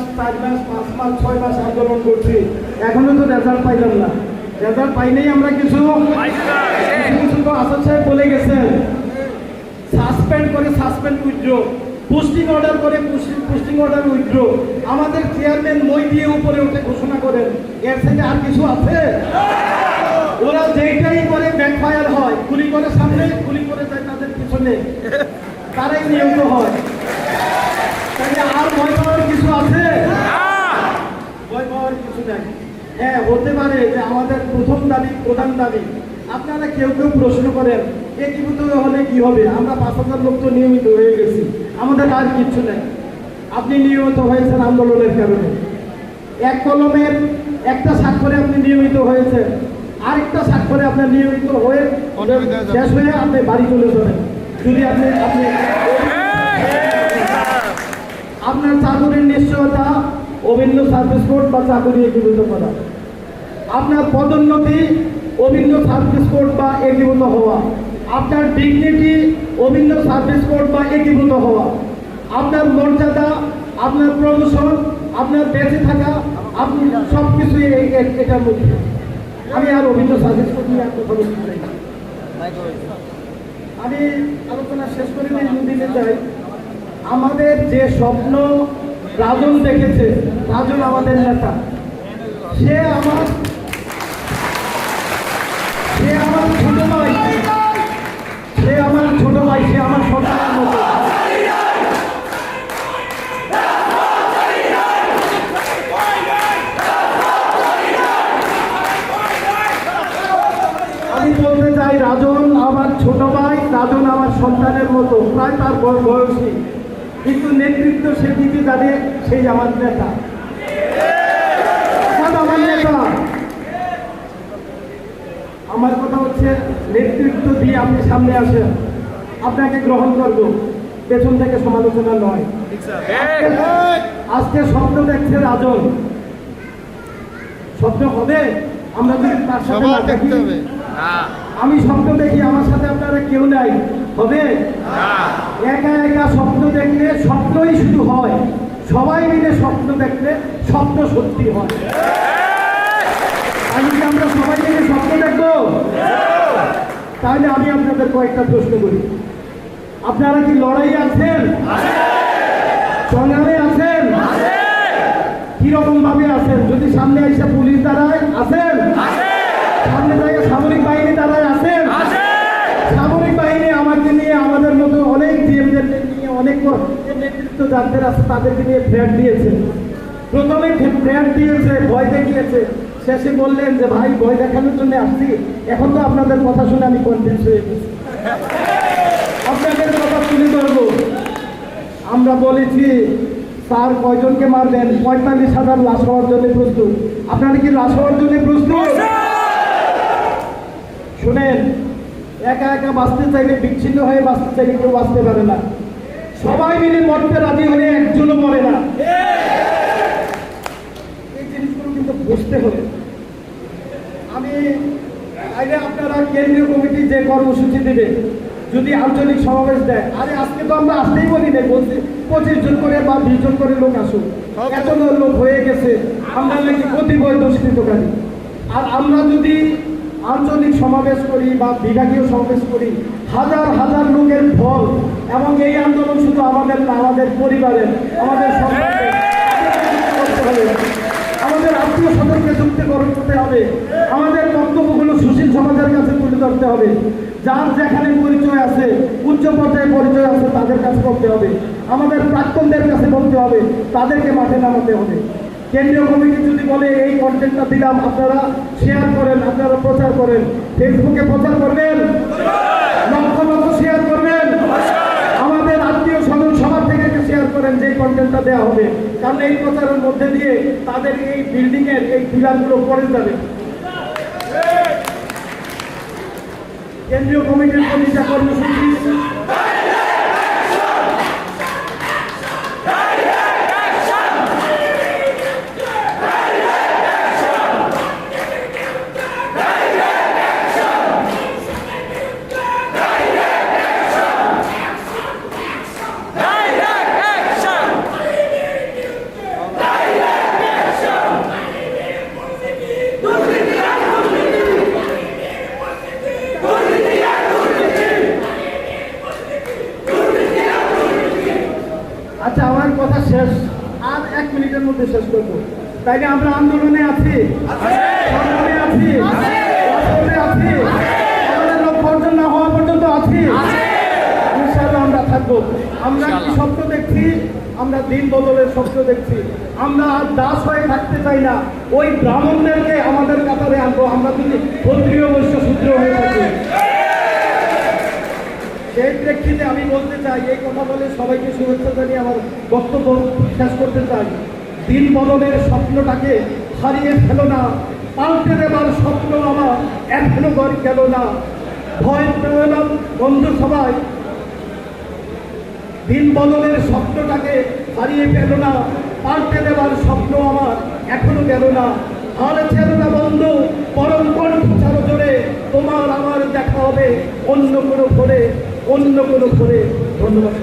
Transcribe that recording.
মাস, চার মাস, পাঁচ মাস, ছয় মাস আন্দোলন করছি। এখনও তো রেজাল্ট পাইলাম না। রেজাল্ট পাইলেই আমরা কিছু কিছু তো আসাদ সাহেব বলে গেছেন। সাসপেন্ড করে সাসপেন্ড উইথড্র পোস্টিং অর্ডার করে পোস্টিং অর্ডার উইথড্র আমাদের চেয়ারম্যান মই দিয়ে উপরে উঠে ঘোষণা করেন। এর থেকে আর কিছু আছে? ওরা যেইটাই করে ব্যাকফায়ার হয়। গুলি করে সামনে, গুলি করে যায় তাদের পিছনে। তারাই নিহত হয়। তাহলে আর ভয় পাওয়ার কিছু আছে ভয় পাওয়ার কিছু নাই হ্যাঁ হতে পারে যে আমাদের প্রথম দাবি, প্রধান দাবি। আপনারা কেউ কেউ প্রশ্ন করেন, একীভূত হলে কি হবে? আমরা পাঁচ হাজার লোক তো নিয়মিত হয়ে গেছি। আমাদের আর কিচ্ছু নেই। আপনি নিয়মিত হয়েছেন আন্দোলনের কারণে। এক কলমের একটা স্বাক্ষরে আপনি নিয়মিত হয়েছেন। আরেকটা স্বাক্ষরে আপনার নিয়মিত হয়ে শেষ হয়ে আপনি বাড়ি চলে যাবেন। যদি আপনি আপনি আপনার চাকরির নিশ্চয়তা অভিন্ন সার্ভিস কোড বা চাকরি একীভূত করা। আপনার পদোন্নতি অভিন্ন সার্ভিস কোড বা একীভূত হওয়া। আপনার ডিগনিটি অভিন্ন সার্ভিস কোড বা একীভূত হওয়া। আপনার মর্যাদা, আপনার প্রমোশন, আপনার বেঁচে থাকা, আপনি সব কিছুই এটার মধ্যে। আমি আর অভিন্ন সার্ভিস কোড নিয়ে আমি আলোচনা শেষ করে দিতে চাই। আমাদের যে স্বপ্ন রাজন দেখেছে, রাজন আমাদের নেতা। সে আমার সে আমার ছোট ভাই। সে আমার ছোট ভাই, সে আমার সন্তানের মতো। আমি বলতে চাই, রাজন আমার ছোট ভাই, রাজন আমার সন্তানের মতো। প্রায় তার বয়- বয়সী। কিন্তু নেতৃত্ব সে দিকে দাঁড়িয়ে সেই আমার নেতা আসাদ আমার নেতা আমার কথা হচ্ছে নেতৃত্ব দিয়ে আপনি সামনে আসেন। আপনাকে গ্রহণ করব। পেছন থেকে সমালোচনা নয়। আজকে স্বপ্ন দেখছে রাজন। স্বপ্ন হবে আমরা যদি তার সাথে আমি স্বপ্ন দেখি আমার সাথে আপনারা কেউ নাই। হবে? একা একা স্বপ্ন দেখলে স্বপ্নই শুধু হয়। সবাই মিলে স্বপ্ন দেখলে স্বপ্ন সত্যি হয়। আজকে আমরা সবাই মিলে স্বপ্ন দেখব? তাহলে আমি আপনাদের কয়েকটা প্রশ্ন করি। আপনারা কি লড়াই আছেন? সংগ্রামে আছেন? কীরকম ভাবে আছেন? যদি সামনে এসে পুলিশ দাঁড়ায়, আছেন? সামনে জায়গায় সামরিক বাহিনী দাঁড়ায়, আছেন? সামরিক বাহিনী আমাকে নিয়ে, আমাদের মতো অনেক জিএমদের নিয়ে, অনেক নেতৃত্ব যাদের আছে, তাদেরকে নিয়ে ফ্ল্যাট দিয়েছে। প্রথমে ফ্ল্যাট দিয়েছে, ভয় দেখিয়েছে। শেষে বললেন যে ভাই বই দেখানোর জন্য আসছি। এখন তো আপনাদের কথা শুনে আমি কনভিন্স হয়ে গেছি। আপনাদের কথা তুলে ধরবো আমরা বলেছি স্যার কয়জনকে মারবেন? পঁয়তাল্লিশ হাজার লাশ হওয়ার জন্য প্রস্তুত। আপনারা কি লাশ হওয়ার জন্য প্রস্তুত? শুনেন একা একা বাঁচতে চাইলে বিচ্ছিন্ন হয়ে বাঁচতে চাইলে কেউ বাঁচতে পারে না। সবাই মিলে মরতে রাজি হলে একজনও মরে না। বুঝতে হবে। আমি আগে আপনারা কেন্দ্রীয় কমিটি যে কর্মসূচি দেবে যদি আঞ্চলিক সমাবেশ দেয় আরে আজকে তো আমরা আসতেই বলি নাই বলছি পঁচিশ জন করে বা বিশ জন করে লোক আসুক। এত লোক হয়ে গেছে আমরা নাকি কতিপয় দুষ্কৃতকারী। আর আমরা যদি আঞ্চলিক সমাবেশ করি বা বিভাগীয় সমাবেশ করি হাজার হাজার লোকের ফল এবং এই আন্দোলন শুধু আমাদের না আমাদের পরিবারের আমাদের হবে। আমাদের আত্মীয় স্বজনকে যুক্ত করতে হবে। আমাদের বক্তব্যগুলো সুশীল সমাজের কাছে তুলে ধরতে হবে। যার যেখানে পরিচয় আছে উচ্চ পর্যায়ে পরিচয় আছে তাদের কাছে করতে হবে। আমাদের প্রাক্তনদের কাছে বলতে হবে তাদেরকে মাঠে নামাতে হবে। কেন্দ্রীয় কমিটি যদি বলে এই কন্টেন্টটা দিলাম আপনারা শেয়ার করেন আপনারা প্রচার করেন ফেসবুকে প্রচার করবেন? লক্ষ লক্ষ শেয়ার করবেন? আমাদের আত্মীয় স্বজন সবার থেকে শেয়ার করেন যে কন্টেন্টটা দেওয়া হবে। কারণ এই প্রচারের মধ্যে দিয়ে তাদের এই বিল্ডিং এর এই পিলারগুলো পড়ে যাবে। কেন্দ্রীয় কমিটির প্রতিটা কর্মসূচি আচ্ছা আমার কথা শেষ। আর এক মিনিটের মধ্যে শেষ করব তাইলে আমরা আন্দোলনে আছি। আছি। আছি। না হওয়া পর্যন্ত আমরা থাকব। আমরা কি স্বপ্ন দেখছি? আমরা দিন বদলের স্বপ্ন দেখছি। আমরা আর দাস হয়ে থাকতে চাই না। ওই ব্রাহ্মণদেরকে আমাদের কাতারে আনব। আমরা যদি ক্ষত্রিয় বৈশ্য সূত্র হয়ে সেই প্রেক্ষিতে আমি বলতে চাই, এই কথা বলে সবাইকে শুভেচ্ছা জানিয়ে আমার বক্তব্য শেষ করতে চাই। দিন বদলের স্বপ্নটাকে হারিয়ে ফেলো না, পাল্টে দেবার স্বপ্ন আমার এখনও গড় গেল না। ভয় পেও বন্ধু সবাই, দিন বদলের স্বপ্নটাকে হারিয়ে পেল না, পাল্টে দেবার স্বপ্ন আমার এখনও গেল না। আর ছেড়ে না বন্ধু, পরম কণ্ঠ জোরে, তোমার আমার দেখা হবে অন্য কোনো ফোনে অন্য কোনো করে ধন্যবাদ।